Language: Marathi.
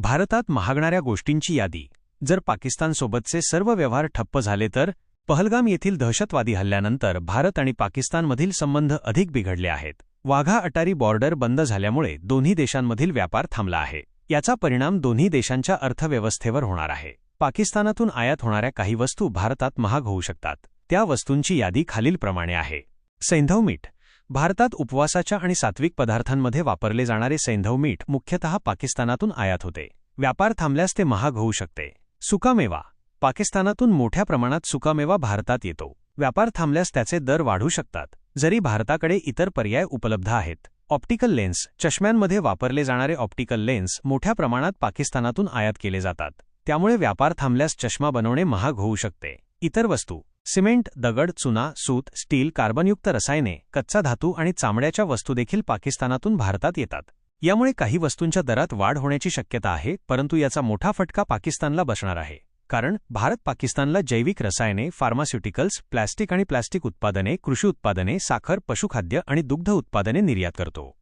भारतात महागणाऱ्या गोष्टींची यादी. जर पाकिस्तानसोबतचे सर्व व्यवहार ठप्प झाले तर पहलगाम येथील दहशतवादी हल्ल्यानंतर भारत आणि पाकिस्तानमधील संबंध अधिक बिघडले आहेत. वाघा अटारी बॉर्डर बंद झाल्यामुळे दोन्ही देशांमधील व्यापार थांबला आहे. याचा परिणाम दोन्ही देशांच्या अर्थव्यवस्थेवर होणार आहे. पाकिस्तानातून आयात होणाऱ्या काही वस्तू भारतात महाग होऊ शकतात. त्या वस्तूंची यादी खालीलप्रमाणे आहे. सैंधव मीठ भारतात उपवासाच्या आणि सात्विक पदार्थांमध्ये वापरले जाणारे सैंधव मीठ मुख्यतः पाकिस्तानातून आयात होते. व्यापार थांबल्यास ते महाग होऊ शकते. सुकामेवा. पाकिस्तानातून मोठ्या प्रमाणात सुकामेवा भारतात येतो. व्यापार थांबल्यास त्याचे दर वाढू शकतात. जरी भारताकडे इतर पर्याय उपलब्ध आहेत. Optical lens. चष्म्यांमध्ये वापरले जाणारे ऑप्टिकल लेन्स मोठ्या प्रमाणात पाकिस्तानातून आयात केले जातात. त्यामुळे व्यापार थांबल्यास चष्मा बनवणे महाग होऊ शकते. इतर वस्तू. सिमेंट दगड चुना सूत स्टील कार्बनयुक्त रसायने कच्चा धातू आणि चामड्याच्या वस्तू देखील पाकिस्तानातून भारतात येतात. यामुळे काही वस्तूंच्या दरात वाढ होण्याची शक्यता आहे परंतु याचा मोठा फटका पाकिस्तानला बसणार आहे. कारण भारत पाकिस्तानला जैविक रसायने फार्मास्युटिकल्स प्लॅस्टिक आणि प्लॅस्टिक उत्पादने कृषी उत्पादने साखर पशुखाद्य आणि दुग्ध उत्पादने निर्यात करतो.